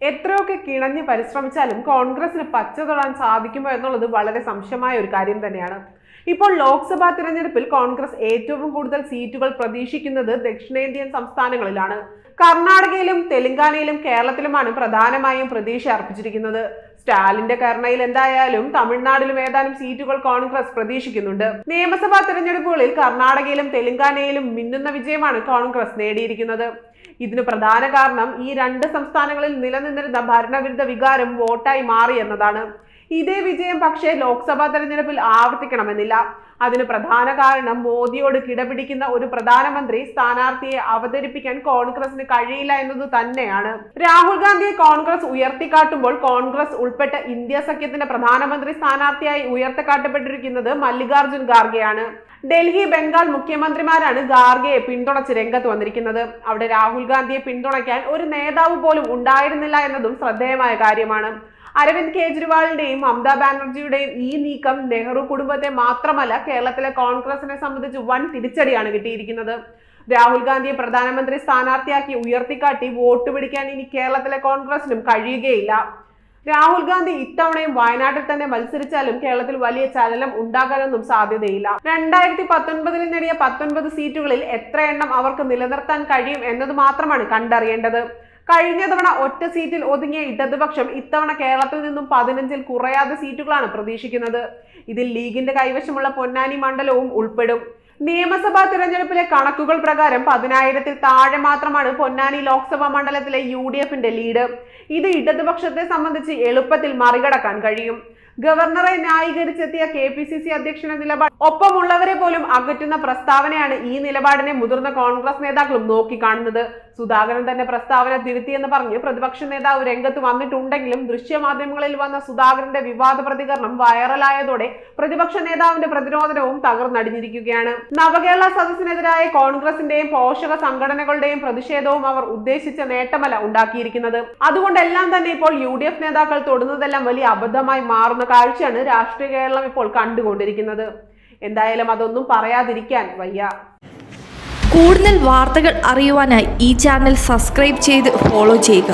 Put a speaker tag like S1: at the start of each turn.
S1: എത്രയൊക്കെ കിണഞ്ഞ് പരിശ്രമിച്ചാലും കോൺഗ്രസിന് പച്ച തൊടാൻ സാധിക്കുമോ എന്നുള്ളത് വളരെ സംശയമായ ഒരു കാര്യം തന്നെയാണ്. ഇപ്പോൾ ലോക്സഭാ തിരഞ്ഞെടുപ്പിൽ കോൺഗ്രസ് ഏറ്റവും കൂടുതൽ സീറ്റുകൾ പ്രതീക്ഷിക്കുന്നത് ദക്ഷിണേന്ത്യൻ സംസ്ഥാനങ്ങളിലാണ്. കർണാടകയിലും തെലങ്കാനയിലും കേരളത്തിലുമാണ് പ്രധാനമായും പ്രതീക്ഷ അർപ്പിച്ചിരിക്കുന്നത്. സ്റ്റാലിന്റെ കർണയിൽ എന്തായാലും തമിഴ്നാട്ടിലും ഏതാനും സീറ്റുകൾ കോൺഗ്രസ് പ്രതീക്ഷിക്കുന്നുണ്ട്. നിയമസഭാ തിരഞ്ഞെടുപ്പുകളിൽ കർണാടകയിലും തെലങ്കാനയിലും മിന്നുന്ന വിജയമാണ് കോൺഗ്രസ് നേടിയിരിക്കുന്നത്. ഇതിന് പ്രധാന കാരണം ഈ രണ്ട് സംസ്ഥാനങ്ങളിൽ നിലനിന്നിരുന്ന ഭരണവിരുദ്ധ വികാരം വോട്ടായി മാറി എന്നതാണ് ഇതേ വിജയം പക്ഷേ ലോക്സഭാ തെരഞ്ഞെടുപ്പിൽ ആവർത്തിക്കണമെന്നില്ല. അതിന് പ്രധാന കാരണം മോദിയോട് കിടപിടിക്കുന്ന ഒരു പ്രധാനമന്ത്രി സ്ഥാനാർത്ഥിയെ അവതരിപ്പിക്കാൻ കോൺഗ്രസിന് കഴിയില്ല എന്നത് തന്നെയാണ്. രാഹുൽ ഗാന്ധിയെ കോൺഗ്രസ് ഉയർത്തിക്കാട്ടുമ്പോൾ കോൺഗ്രസ് ഉൾപ്പെട്ട ഇന്ത്യ സഖ്യത്തിന്റെ പ്രധാനമന്ത്രി സ്ഥാനാർത്ഥിയായി ഉയർത്തിക്കാട്ടപ്പെട്ടിരിക്കുന്നത് മല്ലികാർജുൻ ഖാർഗെയാണ്. ഡൽഹി ബംഗാൾ മുഖ്യമന്ത്രിമാരാണ് ഖാർഗെയെ പിന്തുണച്ച് രംഗത്ത് വന്നിരിക്കുന്നത്. അവിടെ രാഹുൽ ഗാന്ധിയെ പിന്തുണയ്ക്കാൻ ഒരു നേതാവ് പോലും ഉണ്ടായിരുന്നില്ല എന്നതും ശ്രദ്ധേയമായ കാര്യമാണ്. അരവിന്ദ് കെജ്രിവാളിന്റെയും മമതാ ബാനർജിയുടെയും ഈ നീക്കം നെഹ്റു കുടുംബത്തെ മാത്രമല്ല കേരളത്തിലെ കോൺഗ്രസിനെ സംബന്ധിച്ച് വൻ തിരിച്ചടിയാണ് കിട്ടിയിരിക്കുന്നത്. രാഹുൽ ഗാന്ധിയെ പ്രധാനമന്ത്രി സ്ഥാനാർത്ഥിയാക്കി ഉയർത്തിക്കാട്ടി വോട്ട് പിടിക്കാൻ ഇനി കേരളത്തിലെ കോൺഗ്രസിനും കഴിയുകയില്ല. രാഹുൽ ഗാന്ധി ഇത്തവണയും വയനാട്ടിൽ തന്നെ മത്സരിച്ചാലും കേരളത്തിൽ വലിയ ചലനം ഉണ്ടാകാനൊന്നും സാധ്യതയില്ല. രണ്ടായിരത്തി പത്തൊൻപതിൽ നേടിയ പത്തൊൻപത് സീറ്റുകളിൽ എത്ര എണ്ണം അവർക്ക് നിലനിർത്താൻ കഴിയും എന്നത് മാത്രമാണ് കണ്ടറിയേണ്ടത്. കഴിഞ്ഞ തവണ ഒറ്റ സീറ്റിൽ ഒതുങ്ങിയ ഇടതുപക്ഷം ഇത്തവണ കേരളത്തിൽ നിന്നും പതിനഞ്ചിൽ കുറയാതെ സീറ്റുകളാണ് പ്രതീക്ഷിക്കുന്നത്. ഇതിൽ ലീഗിന്റെ കൈവശമുള്ള പൊന്നാനി മണ്ഡലവും ഉൾപ്പെടും. നിയമസഭാ തിരഞ്ഞെടുപ്പിലെ കണക്കുകൾ പ്രകാരം പതിനായിരത്തിൽ താഴെ മാത്രമാണ് പൊന്നാനി ലോക്സഭാ മണ്ഡലത്തിലെ യു ഡി എഫിന്റെ ലീഡ്. ഇത് ഇടതുപക്ഷത്തെ സംബന്ധിച്ച് എളുപ്പത്തിൽ മറികടക്കാൻ കഴിയും. ഗവർണറെ ന്യായീകരിച്ചെത്തിയ കെ പി സി സി അധ്യക്ഷന്റെ നിലപാട് ഒപ്പമുള്ളവരെ പോലും അകറ്റുന്ന പ്രസ്താവനയാണ് ഈ നിലപാടിനെ മുതിർന്ന കോൺഗ്രസ് നേതാക്കളും നോക്കിക്കാണുന്നത്. സുധാകരൻ തന്നെ പ്രസ്താവന തിരുത്തിയെന്ന് പറഞ്ഞ് പ്രതിപക്ഷ നേതാവ് രംഗത്ത് വന്നിട്ടുണ്ടെങ്കിലും ദൃശ്യമാധ്യമങ്ങളിൽ വന്ന സുധാകരന്റെ വിവാദ പ്രതികരണം വൈറലായതോടെ പ്രതിപക്ഷ നേതാവിന്റെ പ്രതിരോധനവും തകർന്നടിഞ്ഞിരിക്കുകയാണ്. നവകേരള സദസ്സിനെതിരായ കോൺഗ്രസിന്റെയും പോഷക സംഘടനകളുടെയും പ്രതിഷേധവും അവർ ഉദ്ദേശിച്ച നേട്ടമല്ല ഉണ്ടാക്കിയിരിക്കുന്നത്. അതുകൊണ്ടെല്ലാം തന്നെ ഇപ്പോൾ യു നേതാക്കൾ തൊടുന്നതെല്ലാം വലിയ അബദ്ധമായി മാറുന്ന കാഴ്ചയാണ് രാഷ്ട്രീയ കേരളം ഇപ്പോൾ കണ്ടുകൊണ്ടിരിക്കുന്നത്. എന്തായാലും അതൊന്നും പറയാതിരിക്കാൻ വയ്യ.
S2: കൂടുതൽ വാർത്തകൾ അറിയുവാനായി ഈ ചാനൽ സബ്സ്ക്രൈബ് ചെയ്ത് ഫോളോ ചെയ്യുക.